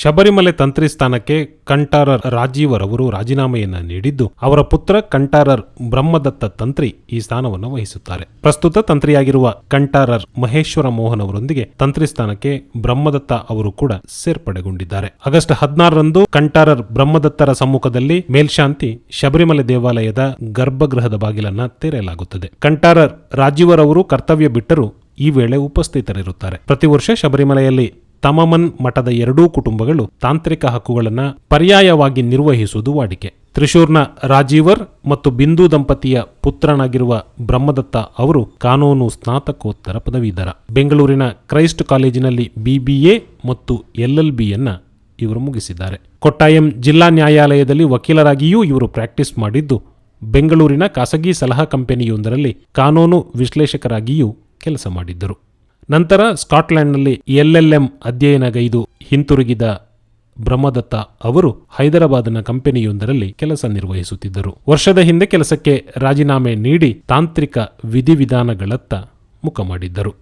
ಶಬರಿಮಲೆ ತಂತ್ರಿ ಸ್ಥಾನಕ್ಕೆ ಕಂಠಾರರ್ ರಾಜೀವರವರು ರಾಜೀನಾಮೆಯನ್ನು ನೀಡಿದ್ದು, ಅವರ ಪುತ್ರ ಕಂಠಾರರ್ ಬ್ರಹ್ಮದತ್ತ ತಂತ್ರಿ ಈ ಸ್ಥಾನವನ್ನು ವಹಿಸುತ್ತಾರೆ. ಪ್ರಸ್ತುತ ತಂತ್ರಿಯಾಗಿರುವ ಕಂಠಾರರ್ ಮಹೇಶ್ವರ ಮೋಹನ್ ಅವರೊಂದಿಗೆ ತಂತ್ರಿ ಸ್ಥಾನಕ್ಕೆ ಬ್ರಹ್ಮದತ್ತ ಅವರು ಕೂಡ ಸೇರ್ಪಡೆಗೊಂಡಿದ್ದಾರೆ. ಆಗಸ್ಟ್ ಹದಿನಾರರಂದು ಕಂಠಾರರ್ ಬ್ರಹ್ಮದತ್ತರ ಸಮ್ಮುಖದಲ್ಲಿ ಮೇಲ್ಶಾಂತಿ ಶಬರಿಮಲೆ ದೇವಾಲಯದ ಗರ್ಭಗೃಹದ ಬಾಗಿಲನ್ನ ತೆರೆಯಲಾಗುತ್ತದೆ. ಕಂಠಾರರ್ ರಾಜೀವರವರು ಕರ್ತವ್ಯ ಬಿಟ್ಟರು ಈ ವೇಳೆ ಉಪಸ್ಥಿತರಿರುತ್ತಾರೆ. ಪ್ರತಿ ವರ್ಷ ಶಬರಿಮಲೆಯಲ್ಲಿ ತಮಮನ್ ಮಠದ ಎರಡೂ ಕುಟುಂಬಗಳು ತಾಂತ್ರಿಕ ಹಕ್ಕುಗಳನ್ನು ಪರ್ಯಾಯವಾಗಿ ನಿರ್ವಹಿಸುವುದು ವಾಡಿಕೆ. ತ್ರಿಶೂರ್ನ ರಾಜೀವರ್ ಮತ್ತು ಬಿಂದು ದಂಪತಿಯ ಪುತ್ರನಾಗಿರುವ ಬ್ರಹ್ಮದತ್ತ ಅವರು ಕಾನೂನು ಸ್ನಾತಕೋತ್ತರ ಪದವೀಧರ. ಬೆಂಗಳೂರಿನ ಕ್ರೈಸ್ಟ್ ಕಾಲೇಜಿನಲ್ಲಿ ಬಿಬಿಎ ಮತ್ತು ಎಲ್ಎಲ್ಬಿಯನ್ನ ಇವರು ಮುಗಿಸಿದ್ದಾರೆ. ಕೊಟ್ಟಾಯಂ ಜಿಲ್ಲಾ ನ್ಯಾಯಾಲಯದಲ್ಲಿ ವಕೀಲರಾಗಿಯೂ ಇವರು ಪ್ರಾಕ್ಟೀಸ್ ಮಾಡಿದ್ದು, ಬೆಂಗಳೂರಿನ ಖಾಸಗಿ ಸಲಹಾ ಕಂಪನಿಯೊಂದರಲ್ಲಿ ಕಾನೂನು ವಿಶ್ಲೇಷಕರಾಗಿಯೂ ಕೆಲಸ ಮಾಡಿದ್ದರು. ನಂತರ ಸ್ಕಾಟ್ಲೆಂಡ್ನಲ್ಲಿ ಎಲ್ಎಲ್ಎಂ ಅಧ್ಯಯನಗೈದು ಹಿಂತಿರುಗಿದ ಬ್ರಹ್ಮದತ್ತ ಅವರು ಹೈದರಾಬಾದ್ನ ಕಂಪನಿಯೊಂದರಲ್ಲಿ ಕೆಲಸ ನಿರ್ವಹಿಸುತ್ತಿದ್ದರು. ವರ್ಷದ ಹಿಂದೆ ಕೆಲಸಕ್ಕೆ ರಾಜೀನಾಮೆ ನೀಡಿ ತಾಂತ್ರಿಕ ವಿಧಿವಿಧಾನಗಳತ್ತ ಮುಖ ಮಾಡಿದ್ದರು.